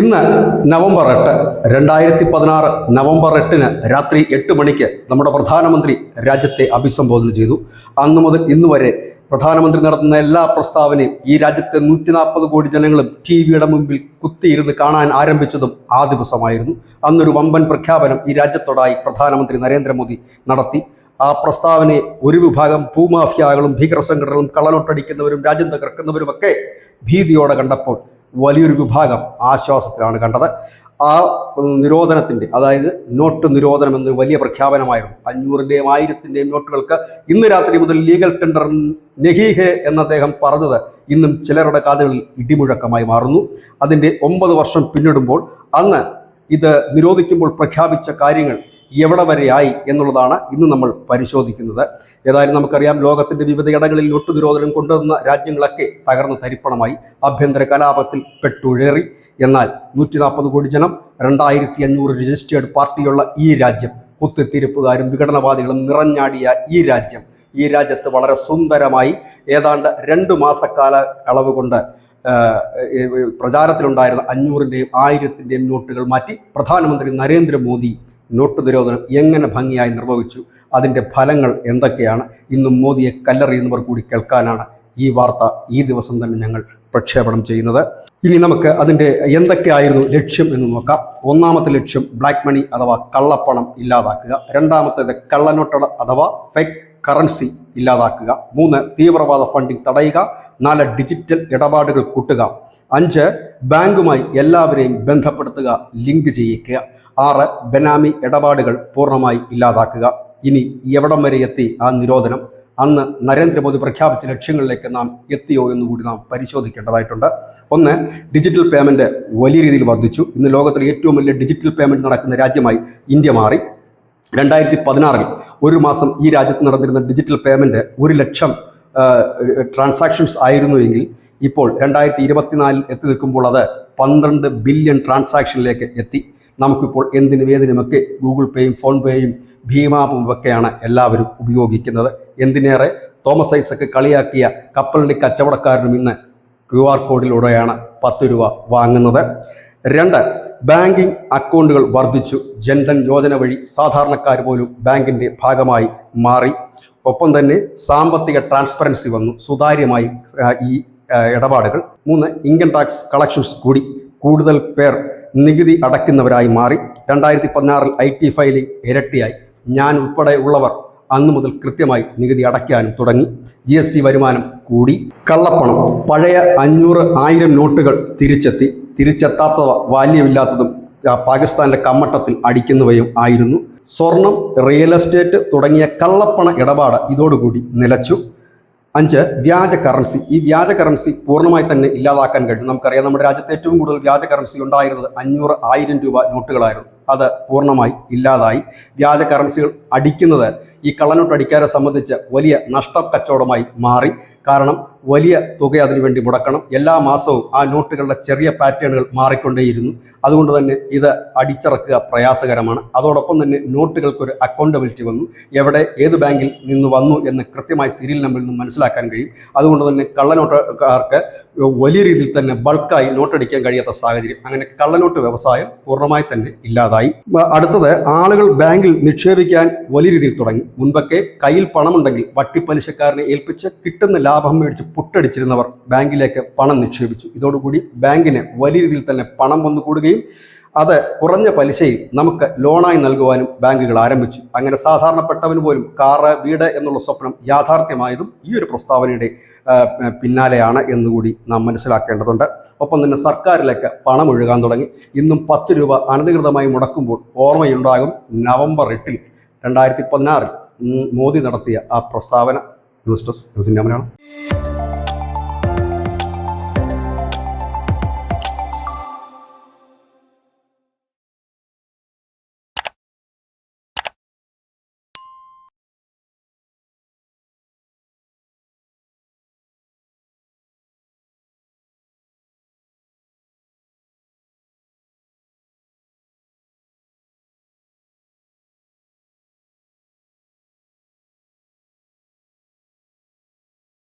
ഇന്ന് നവംബർ എട്ട് രണ്ടായിരത്തി പതിനാറ് നവംബർ എട്ടിന് രാത്രി എട്ട് മണിക്ക് നമ്മുടെ പ്രധാനമന്ത്രി രാജ്യത്തെ അഭിസംബോധന ചെയ്തു. അന്ന് മുതൽ ഇന്ന് വരെ പ്രധാനമന്ത്രി നടത്തുന്ന എല്ലാ പ്രസ്താവനയും ഈ രാജ്യത്തെ നൂറ്റി നാൽപ്പത് കോടി ജനങ്ങളും ടി വിയുടെ മുമ്പിൽ കുത്തിയിരുന്ന് കാണാൻ ആരംഭിച്ചതും ആ ദിവസമായിരുന്നു. അന്നൊരു വമ്പൻ പ്രഖ്യാപനം ഈ രാജ്യത്തോടായി പ്രധാനമന്ത്രി നരേന്ദ്രമോദി നടത്തി. ആ പ്രസ്താവനയെ ഒരു വിഭാഗം ഭൂമാഫിയകളും ഭീകര സംഘടനകളും കള്ളനോട്ടടിക്കുന്നവരും രാജ്യം തകർക്കുന്നവരുമൊക്കെ ഭീതിയോടെ കണ്ടപ്പോൾ വലിയൊരു വിഭാഗം ആശ്വാസത്തിലാണ് കണ്ടത്. ആ നിരോധനത്തിന്റെ അതായത് നോട്ട് നിരോധനം എന്നൊരു വലിയ പ്രഖ്യാപനമായിരുന്നു. അഞ്ഞൂറിന്റെയും ആയിരത്തിന്റെയും നോട്ടുകൾക്ക് ഇന്ന് രാത്രി മുതൽ ലീഗൽ ടെൻഡർ നെഹീഹെ എന്ന് അദ്ദേഹം പറഞ്ഞത് ഇന്നും ചിലരുടെ കാതുകളിൽ ഇടിമുഴക്കമായി മാറുന്നു. അതിന്റെ ഒമ്പത് വർഷം പിന്നിടുമ്പോൾ അന്ന് ഇത് നിരോധിക്കുമ്പോൾ പ്രഖ്യാപിച്ച കാര്യങ്ങൾ എവിടെ വരെയായി എന്നുള്ളതാണ് ഇന്ന് നമ്മൾ പരിശോധിക്കുന്നത്. ഏതായാലും നമുക്കറിയാം ലോകത്തിന്റെ വിവിധയിടങ്ങളിൽ ഇടങ്ങളിൽ നിരോധനം കൊണ്ടുവന്ന രാജ്യങ്ങളൊക്കെ തകർന്ന് തരിപ്പണമായി ആഭ്യന്തര കലാപത്തിൽ പെട്ടുഴേറി. എന്നാൽ നൂറ്റി നാൽപ്പത് കോടി ജനം രണ്ടായിരത്തി അഞ്ഞൂറ് രജിസ്റ്റേർഡ് പാർട്ടിയുള്ള ഈ രാജ്യം കുത്തിത്തിരിപ്പുകാരും വിഘടനവാദികളും നിറഞ്ഞാടിയ ഈ രാജ്യം ഈ രാജ്യത്ത് വളരെ സുന്ദരമായി ഏതാണ്ട് രണ്ട് മാസക്കാല അളവ് കൊണ്ട് പ്രചാരത്തിലുണ്ടായിരുന്ന അഞ്ഞൂറിന്റെയും ആയിരത്തിന്റെയും നോട്ടുകൾ മാറ്റി പ്രധാനമന്ത്രി നരേന്ദ്രമോദി നോട്ട് നിരോധനം എങ്ങനെ ഭംഗിയായി നിർവഹിച്ചു അതിന്റെ ഫലങ്ങൾ എന്തൊക്കെയാണ് ഇന്നും മോദിയെ കല്ലെറിയുന്നവർ കൂടി കേൾക്കാനാണ് ഈ വാർത്ത ഈ ദിവസം തന്നെ ഞങ്ങൾ പ്രക്ഷേപണം ചെയ്യുന്നത്. ഇനി നമുക്ക് അതിന്റെ എന്തൊക്കെയായിരുന്നു ലക്ഷ്യം എന്ന് നോക്കാം. ഒന്നാമത്തെ ലക്ഷ്യം ബ്ലാക്ക് മണി അഥവാ കള്ളപ്പണം ഇല്ലാതാക്കുക. രണ്ടാമത്തേത് കള്ളനോട്ടട അഥവാ ഫേക്ക് കറൻസി ഇല്ലാതാക്കുക. മൂന്ന് തീവ്രവാദ ഫണ്ടിംഗ് തടയുക. നാല് ഡിജിറ്റൽ ഇടപാടുകൾ കൂട്ടുക. അഞ്ച് ബാങ്കുമായി എല്ലാവരെയും ബന്ധപ്പെടുത്തുക ലിങ്ക് ചെയ്യിക്കുക. ആറ് ബെനാമി ഇടപാടുകൾ പൂർണമായി ഇല്ലാതാക്കുക. ഇനി എവിടം വരെ എത്തി ആ നിരോധനം? അന്ന് നരേന്ദ്രമോദി പ്രഖ്യാപിച്ച ലക്ഷ്യങ്ങളിലേക്ക് നാം എത്തിയോ എന്ന് കൂടി നാം പരിശോധിക്കേണ്ടതായിട്ടുണ്ട്. ഒന്ന് ഡിജിറ്റൽ പേയ്മെന്റ് വലിയ രീതിയിൽ വർദ്ധിച്ചു. ഇന്ന് ലോകത്തിലെ ഏറ്റവും വലിയ ഡിജിറ്റൽ പേയ്മെന്റ് നടക്കുന്ന രാജ്യമായി ഇന്ത്യ മാറി. രണ്ടായിരത്തി പതിനാറിൽ ഒരു മാസം ഈ രാജ്യത്ത് നടന്നിരുന്ന ഡിജിറ്റൽ പേയ്മെന്റ് ഒരു ലക്ഷം ട്രാൻസാക്ഷൻസ് ആയിരുന്നുവെങ്കിൽ ഇപ്പോൾ രണ്ടായിരത്തി ഇരുപത്തിനാലിൽ എത്തി നിൽക്കുമ്പോൾ അത് പന്ത്രണ്ട് ബില്യൺ ട്രാൻസാക്ഷനിലേക്ക് എത്തി. നമുക്കിപ്പോൾ എന്തിനും ഏതിനുമൊക്കെ ഗൂഗിൾ പേയും ഫോൺ പേയും ഭീമാപ്പും ഒക്കെയാണ് എല്ലാവരും ഉപയോഗിക്കുന്നത്. എന്തിനേറെ? തോമസ് ഐസക്ക് കളിയാക്കിയ കപ്പലിന്റെ കച്ചവടക്കാരനും ഇന്ന് ക്യു ആർ കോഡിലൂടെയാണ് പത്ത് രൂപ വാങ്ങുന്നത്. രണ്ട് ബാങ്കിംഗ് അക്കൗണ്ടുകൾ വർദ്ധിച്ചു. ജൻധൻ യോജന വഴി സാധാരണക്കാർ പോലും ബാങ്കിന്റെ ഭാഗമായി മാറി. ഒപ്പം തന്നെ സാമ്പത്തിക ട്രാൻസ്പെറൻസി വന്നു. സുതാര്യമായി ഈ ഇടപാടുകൾ. മൂന്ന് ഇൻകം ടാക്സ് കളക്ഷൻസ് കൂടി. കൂടുതൽ പേർ നികുതി അടയ്ക്കുന്നവരായി മാറി രണ്ടായിരത്തി പതിനാറിൽ ഐ ടി ഫയലിംഗ് ഇരട്ടിയായി. ഞാൻ ഉൾപ്പെടെ ഉള്ളവർ അന്നു മുതൽ കൃത്യമായി നികുതി അടയ്ക്കാനും തുടങ്ങി. ജി എസ് ടി വരുമാനം കൂടി. കള്ളപ്പണം. പഴയ അഞ്ഞൂറ് ആയിരം നോട്ടുകൾ തിരിച്ചെത്തി. തിരിച്ചെത്താത്തവ വാല്യമില്ലാത്തതും പാകിസ്ഥാനിലെ കമ്മട്ടത്തിൽ അടിക്കുന്നവയും ആയിരുന്നു. സ്വർണം റിയൽ എസ്റ്റേറ്റ് തുടങ്ങിയ കള്ളപ്പണ ഇടപാട് ഇതോടുകൂടി നിലച്ചു. അഞ്ച് വ്യാജ കറൻസി ഈ വ്യാജ കറൻസി പൂർണമായി തന്നെ ഇല്ലാതാക്കാൻ കഴിയും. നമുക്കറിയാം നമ്മുടെ രാജ്യത്ത് ഏറ്റവും കൂടുതൽ വ്യാജ കറൻസി ഉണ്ടായിരുന്നത് അഞ്ഞൂറ് ആയിരം രൂപ നോട്ടുകളായിരുന്നു. അത് പൂർണമായി ഇല്ലാതായി. വ്യാജ കറൻസികൾ അടിക്കുന്നത് ഈ കള്ളനോട്ട് അടിക്കാരെ സംബന്ധിച്ച് വലിയ നഷ്ട കച്ചവടമായി മാറി. കാരണം വലിയ തുക അതിനുവേണ്ടി മുടക്കണം. എല്ലാ മാസവും ആ നോട്ടുകളുടെ ചെറിയ പാറ്റേണുകൾ മാറിക്കൊണ്ടേയിരുന്നു. അതുകൊണ്ട് തന്നെ ഇത് അടിച്ചിറക്കുക പ്രയാസകരമാണ്. അതോടൊപ്പം തന്നെ നോട്ടുകൾക്കൊരു അക്കൗണ്ടബിലിറ്റി വന്നു. എവിടെ ഏത് ബാങ്കിൽ നിന്ന് വന്നു എന്ന് കൃത്യമായി സീരിയൽ നമ്പറിൽ നിന്ന് മനസ്സിലാക്കാൻ കഴിയും. അതുകൊണ്ട് തന്നെ കള്ളനോട്ടുകാർക്ക് വലിയ രീതിയിൽ തന്നെ ബൾക്കായി നോട്ടടിക്കാൻ കഴിയാത്ത സാഹചര്യം. അങ്ങനെ കള്ളനോട്ട് വ്യവസായം പൂർണമായി തന്നെ ഇല്ലാതായി. അടുത്തത് ആളുകൾ ബാങ്കിൽ നിക്ഷേപിക്കാൻ വലിയ രീതിയിൽ തുടങ്ങി. മുൻപൊക്കെ കയ്യിൽ പണമുണ്ടെങ്കിൽ വട്ടിപ്പലിശക്കാരനെ ഏൽപ്പിച്ച് കിട്ടുന്ന ലാഭം മേടിച്ച് പുട്ടടിച്ചിരുന്നവർ ബാങ്കിലേക്ക് പണം നിക്ഷേപിച്ചു. ഇതോടുകൂടി ബാങ്കിന് വലിയ രീതിയിൽ തന്നെ പണം വന്നു കൂടുകയും അത് കുറഞ്ഞ പലിശയിൽ നമുക്ക് ലോണായി നൽകുവാനും ബാങ്കുകൾ ആരംഭിച്ചു. അങ്ങനെ സാധാരണപ്പെട്ടവന് പോലും കാറ് വീട് എന്നുള്ള സ്വപ്നം യാഥാർത്ഥ്യമായതും ഈ ഒരു പ്രസ്താവനയുടെ പിന്നാലെയാണ് എന്നുകൂടി നാം മനസ്സിലാക്കേണ്ടതുണ്ട്. ഒപ്പം തന്നെ സർക്കാരിലേക്ക് പണം ഒഴുകാൻ തുടങ്ങി. ഇന്നും പത്ത് രൂപ അനധികൃതമായി മുടക്കുമ്പോൾ ഓർമ്മയുണ്ടാകും നവംബർ എട്ടിൽ രണ്ടായിരത്തി പതിനാറിൽ മോദി നടത്തിയ ആ പ്രസ്താവന. ന്യൂസ് ഡെസ്ക് ന്യൂസിന്റെ മലയാളം.